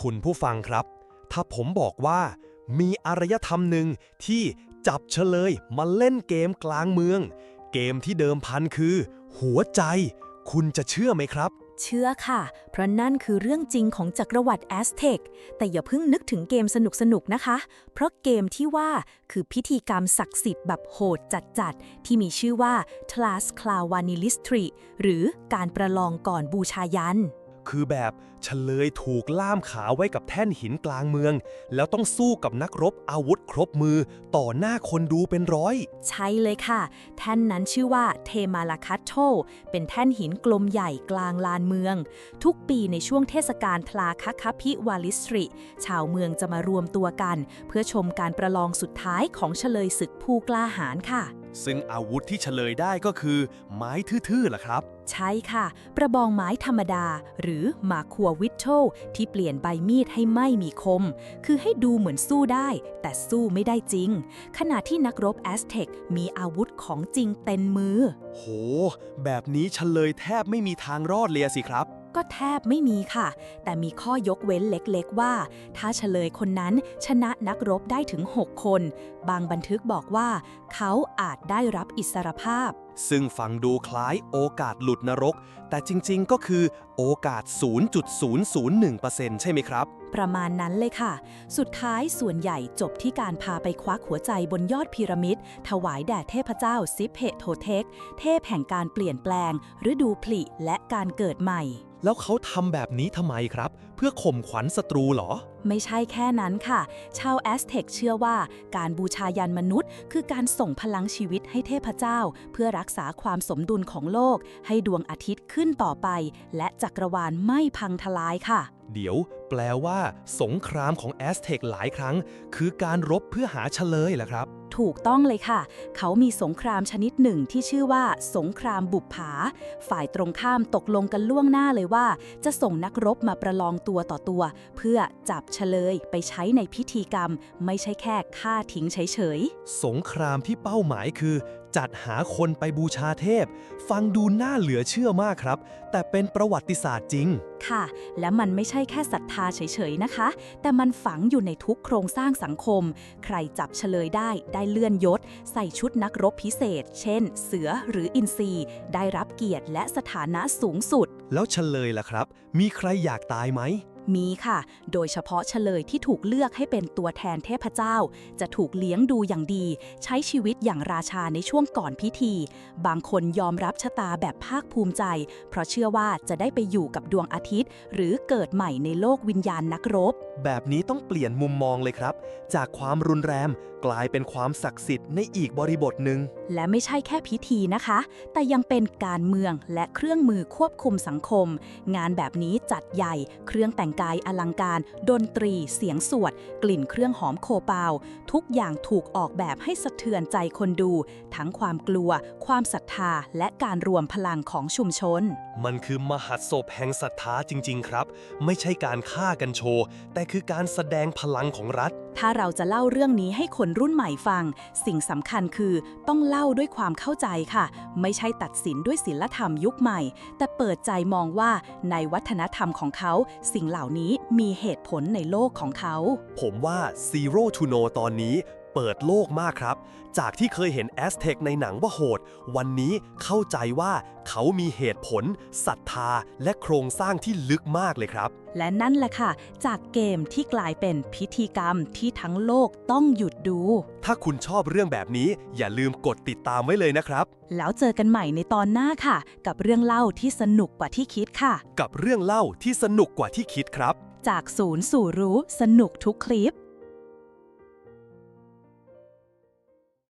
คุณผู้ฟังครับ ถ้าผมบอกว่ามีอารยธรรมหนึ่งที่จับเฉลยมาเล่นเกมกลางเมือง เกมที่เดิมพันคือ หัวใจ คุณจะเชื่อไหมครับ เชื่อค่ะ เพราะนั่นคือเรื่องจริงของจักรวรรดิแอสเท็กแต่อย่าเพิ่งนึกถึงเกมสนุกๆนะคะ เพราะเกมที่ว่าคือพิธีกรรมศักดิ์สิทธิ์แบบโหดจัดๆ ที่มีชื่อว่า t l a s c l a w a n i l i s t r y หรือการประลองก่อนบูชายัน คือแบบเฉลยถูกล่ามขาไว้กับแท่นหินกลางเมือง แล้วต้องสู้กับนักรบอาวุธครบมือ ต่อหน้าคนดูเป็นร้อย ใช่เลยค่ะ แท่นนั้นชื่อว่าเทมาลาคัตโตเป็นแท่นหินกลมใหญ่กลางลานเมือง ทุกปีในช่วงเทศกาลทลาคัคพิวาลิสตริ ชาวเมืองจะมารวมตัวกัน เพื่อชมการประลองสุดท้ายของเฉลยศึกผู้กล้าหาญค่ะ ซึ่งอาวุธที่เฉลยได้ก็คือ ไม้ทื่อๆล่ะครับ ใช่ค่ะ ประบองไม้ธรรมดา หรือหมาคัววิทโชที่เปลี่ยนใบมีดให้ไม่มีคม คือให้ดูเหมือนสู้ได้ แต่สู้ไม่ได้จริง ขณะที่นักรบแอสเท็กมีอาวุธของจริงเต็มมือ โห แบบนี้เฉลยแทบไม่มีทางรอดเลยสิครับ ก็แทบไม่มีค่ะ แต่มีข้อยกเว้นเล็กๆว่า ถ้าเฉลยคนนั้นชนะนักรบได้ถึง 6 คน บางบันทึกบอกว่า เขาอาจได้รับอิสรภาพ ซึ่งฟังดูคล้ายโอกาสหลุดนรก แต่จริงๆก็คือโอกาส 0.001%ใช่ไหมครับ ประมาณนั้นเลยค่ะ สุดท้ายส่วนใหญ่จบที่การพาไปควักหัวใจบนยอดพีระมิด ถวายแด่เทพเจ้าซิปเหโทเทค เทพแห่งการเปลี่ยนแปลง ฤดูผลิและการเกิดใหม่ แล้วเขาทำแบบนี้ทำไมครับ พื่อข่มขวัญศัตรูเหรอ ไม่ใช่แค่นั้นค่ะ ชาวแอสเท็กเชื่อว่าการบูชายันมนุษย์ คือการส่งพลังชีวิตให้เทพเจ้า เพื่อรักษาความสมดุลของโลก ให้ดวงอาทิตย์ขึ้นต่อไป และจักรวาลไม่พังทลายค่ะ เดี๋ยวแปลว่า สงครามของแอสเท็กหลายครั้ง คือการรบเพื่อหาเฉลยเหรอครับ ถูกต้องเลยค่ะ เขามีสงครามชนิดหนึ่งที่ชื่อว่า สงครามบุปผา ฝ่ายตรงข้ามตกลงกันล่วงหน้าเลยว่า จะส่งนักรบมาประลองตัวต่อตัว เพื่อจับเฉลยไปใช้ในพิธีกรรม ไม่ใช่แค่ฆ่าทิ้งเฉยๆสงครามที่เป้าหมายคือ จัดหาคนไปบูชาเทพ ฟังดูน่าเหลือเชื่อมากครับ แต่เป็นประวัติศาสตร์จริง ค่ะ และมันไม่ใช่แค่ศรัทธาเฉยๆนะคะ แต่มันฝังอยู่ในทุกโครงสร้างสังคม ใครจับเฉลยได้ได้เลื่อนยศ ใส่ชุดนักรบพิเศษ เช่น เสือหรืออินทรีได้รับเกียรติและสถานะสูงสุด แล้วเฉลยล่ะครับ มีใครอยากตายไหม มีค่ะ โดยเฉพาะเฉลยที่ถูกเลือกให้เป็นตัวแทนเทพเจ้า จะถูกเลี้ยงดูอย่างดี ใช้ชีวิตอย่างราชาในช่วงก่อนพิธี บางคนยอมรับชะตาแบบภาคภูมิใจ เพราะเชื่อว่าจะได้ไปอยู่กับดวงอาทิตย์ หรือเกิดใหม่ในโลกวิญญาณนักรบ แบบนี้ต้องเปลี่ยนมุมมองเลยครับ จากความรุนแรงกลายเป็นความศักดิ์สิทธิ์ในอีกบริบทหนึ่งและไม่ใช่แค่พิธีนะคะ แต่ยังเป็นการเมืองและเครื่องมือควบคุมสังคม งานแบบนี้จัดใหญ่เครื่องแต่งกายอลังการ ดนตรี เสียงสวด กลิ่นเครื่องหอมโคเปา ทุกอย่างถูกออกแบบให้สะเทือนใจคนดู ทั้งความกลัว ความศรัทธา และการรวมพลังของชุมชน มันคือมหัศพแห่งศรัทธาจริง ๆ ครับ ไม่ใช่การฆ่ากันโชว์ แต่คือการแสดงพลังของรัฐถ้าเราจะเล่าเรื่องนี้ให้คนรุ่นใหม่ฟัง สิ่งสำคัญคือต้องเล่าด้วยความเข้าใจค่ะ ไม่ใช่ตัดสินด้วยศิลธรรมยุคใหม่ แต่เปิดใจมองว่าในวัฒนธรรมของเขา สิ่งเหล่านี้มีเหตุผลในโลกของเขา ผมว่า Zero to No ตอนนี้ เปิดโลกมากครับ จากที่เคยเห็นแอสเท็กในหนังว่าโหด วันนี้เข้าใจว่าเขามีเหตุผลศรัทธา และโครงสร้างที่ลึกมากเลยครับ และนั่นแหละค่ะ จากเกมที่กลายเป็นพิธีกรรมที่ทั้งโลกต้องหยุดดู ถ้าคุณชอบเรื่องแบบนี้ อย่าลืมกดติดตามไว้เลยนะครับ แล้วเจอกันใหม่ในตอนหน้าค่ะ กับเรื่องเล่าที่สนุกกว่าที่คิดค่ะ กับเรื่องเล่าที่สนุกกว่าที่คิดครับ จากศูนย์สู่รู้สนุกทุกคลิป